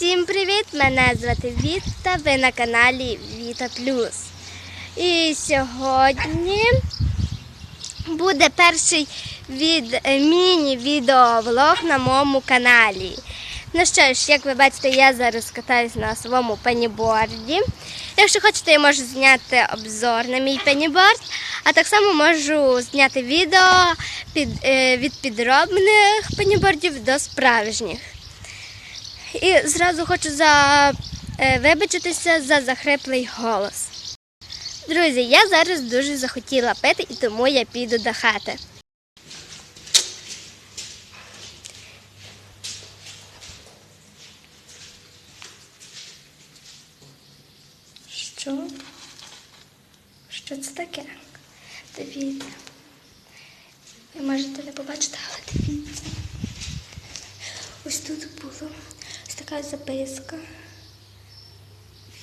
Всім привіт! Мене звати Віта, ви на каналі Віта Плюс. І сьогодні буде перший від, е, міні-відеовлог на моєму каналі. Ну що ж, як ви бачите, я зараз катаюсь на своєму пеніборді. Якщо хочете, я можу зняти обзор на мій пеніборд, а так само можу зняти відео під, е, від підробних пенібордів до справжніх. І зразу хочу за, е, вибачитися за захриплий голос. Друзі, я зараз дуже захотіла пити, і тому я піду до хати. Що? Що це таке? Дивіться. Ви можете не побачити, але дивіться. Ось тут було така записка.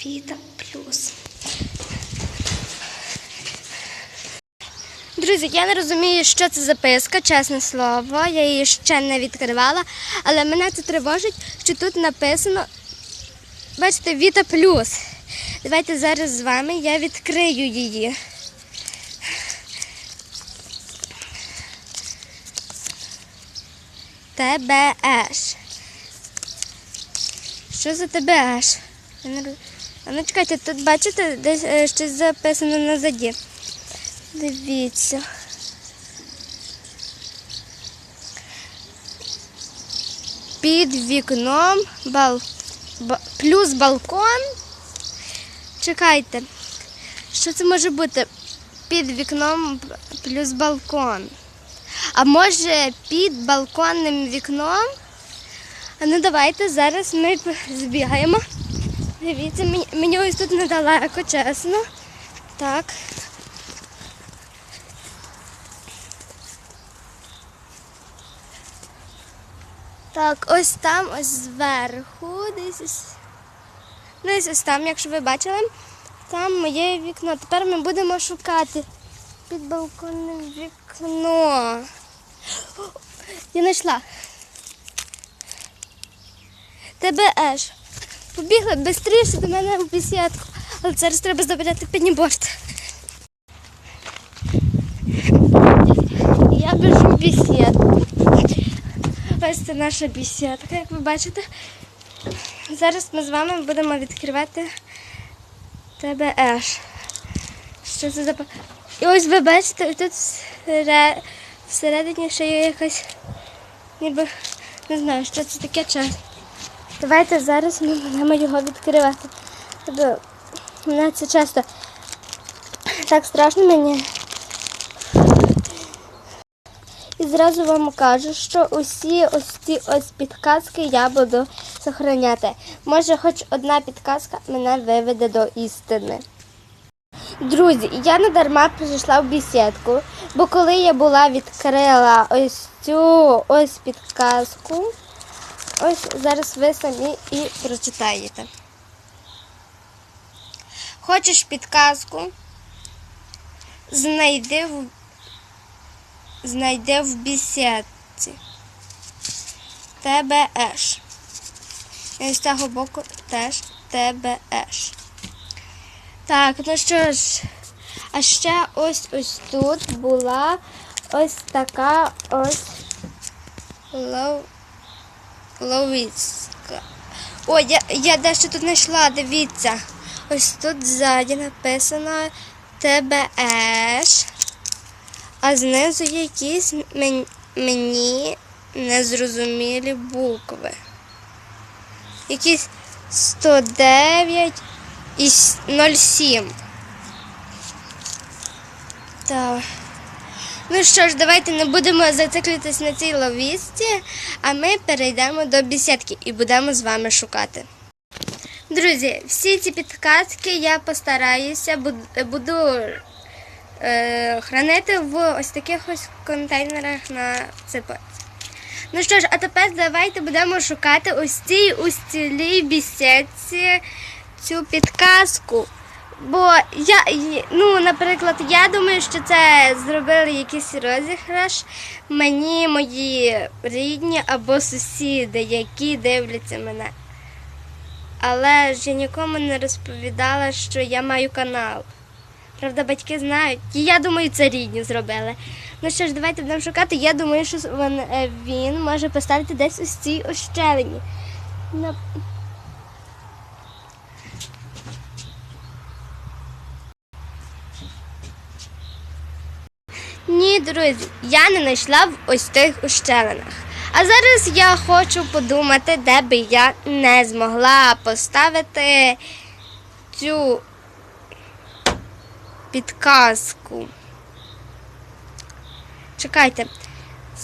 Віта плюс. Друзі, я не розумію, що це записка, чесне слово. Я її ще не відкривала, але мене це тривожить, що тут написано, бачите, Віта плюс. Давайте зараз з вами я відкрию її. ТБЕш. Що за не роз- А ну чекайте, тут бачите, десь е, щось записано назаді. Дивіться. Під вікном бал... ба- плюс балкон. Чекайте. Що це може бути? Під вікном плюс балкон. А може під балконним вікном? А ну давайте зараз ми збігаємо. Дивіться, мені, ось тут недалеко, чесно. Так. Так, ось там, ось зверху, десь ось. Ну, ось, ось там, якщо ви бачили, там моє вікно. Тепер ми будемо шукати під балконним вікно. Я знайшла. Тебе еш. Побігли швидше до мене в бесідку. Але зараз треба забирати пеніборд. Я біжу в бесідку. Ось це наша бесідка, як ви бачите. Зараз ми з вами будемо відкривати тебе еш. Що це за... І ось ви бачите, тут всередині ще є якась, ніби, не знаю, що це таке час. Давайте зараз ми будемо його відкривати. Тобто, Мене це часто так страшно мені. І зразу вам кажу, що усі ось ці ось підказки я буду зберігати. Може, хоч одна підказка мене виведе до істини. Друзі, я не дарма прийшла в бесідку, бо коли я була відкрила ось цю ось підказку, ось зараз ви самі і прочитаєте. Хочеш підказку? Знайди в знайде в бесідці. ТБЕш. І з цього боку теж ТБЕш. Так, ну що ж, а ще ось ось тут була ось така ось лов... ловицька. О, я, я дещо тут знайшла, дивіться. Ось тут ззаді написано ТБЕш, а знизу якісь мені незрозумілі букви. Якісь 109 і 07. Так. Ну що ж, давайте не будемо зациклитись на цій ловісті, а ми перейдемо до бесідки і будемо з вами шукати. Друзі, всі ці підказки я постараюся буду е, хранити в ось таких ось контейнерах на цепочці. Ну що ж, а тепер давайте будемо шукати ось цій ось цілій бесідці цю підказку. Бо я, ну, наприклад, я думаю, що це зробили якийсь розіграш мені, мої рідні або сусіди, які дивляться мене. але ж я нікому не розповідала, що я маю канал. Правда, батьки знають. І я думаю, це рідні зробили. Ну що ж, давайте будемо шукати. Я думаю, що він, е, він може поставити десь ось цій ощелині. Ні, друзі, я не знайшла в ось тих ущелинах. А зараз я хочу подумати, де би я не змогла поставити цю підказку. Чекайте.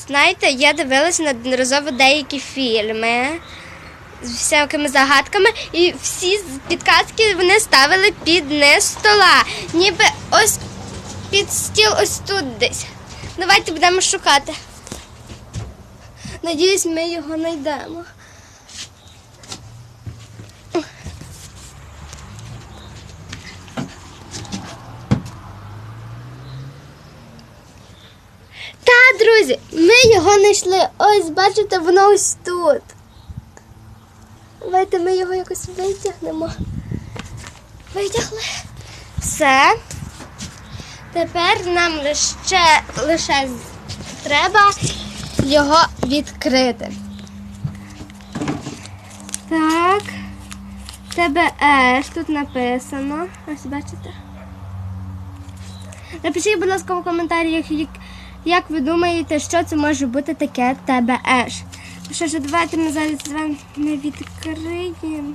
Знаєте, я дивилася неодноразово деякі фільми з всякими загадками, і всі підказки вони ставили під низ стола. Ніби ось під стіл ось тут десь. Давайте будемо шукати. Надіюсь, ми його знайдемо. Та, друзі, ми його знайшли. Ось, бачите, воно ось тут. Давайте ми його якось витягнемо. Витягли. Все. Тепер нам лише, лише треба його відкрити. Так. ТБС тут написано. Ось бачите. Напишіть, будь ласка, в коментарях, як, як ви думаєте, що це може бути таке. Ну Що ж, давайте ми зараз з вами відкриємо.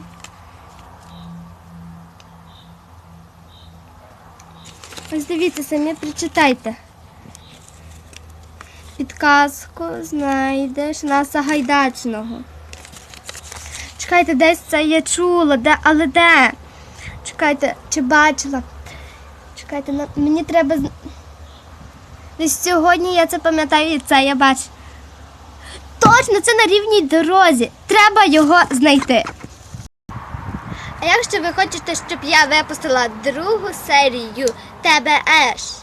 Ось дивіться, самі прочитайте. Підказку знайдеш на Сагайдачного. Чекайте, десь це я чула, де, але де? Чекайте, чи бачила? Чекайте, на- мені треба. Десь сьогодні я це пам'ятаю і це я бачу. Точно, це на рівній дорозі. Треба його знайти. Якщо ви хочете, щоб я випустила другу серію ТБС,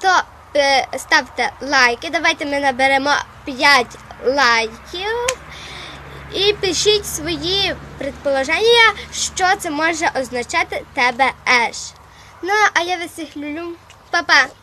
то е, ставте лайки. Давайте ми наберемо 5 лайків. І пишіть свої предположення, що це може означати ТБС. Ну, а я вас всіх люблю. Па-па!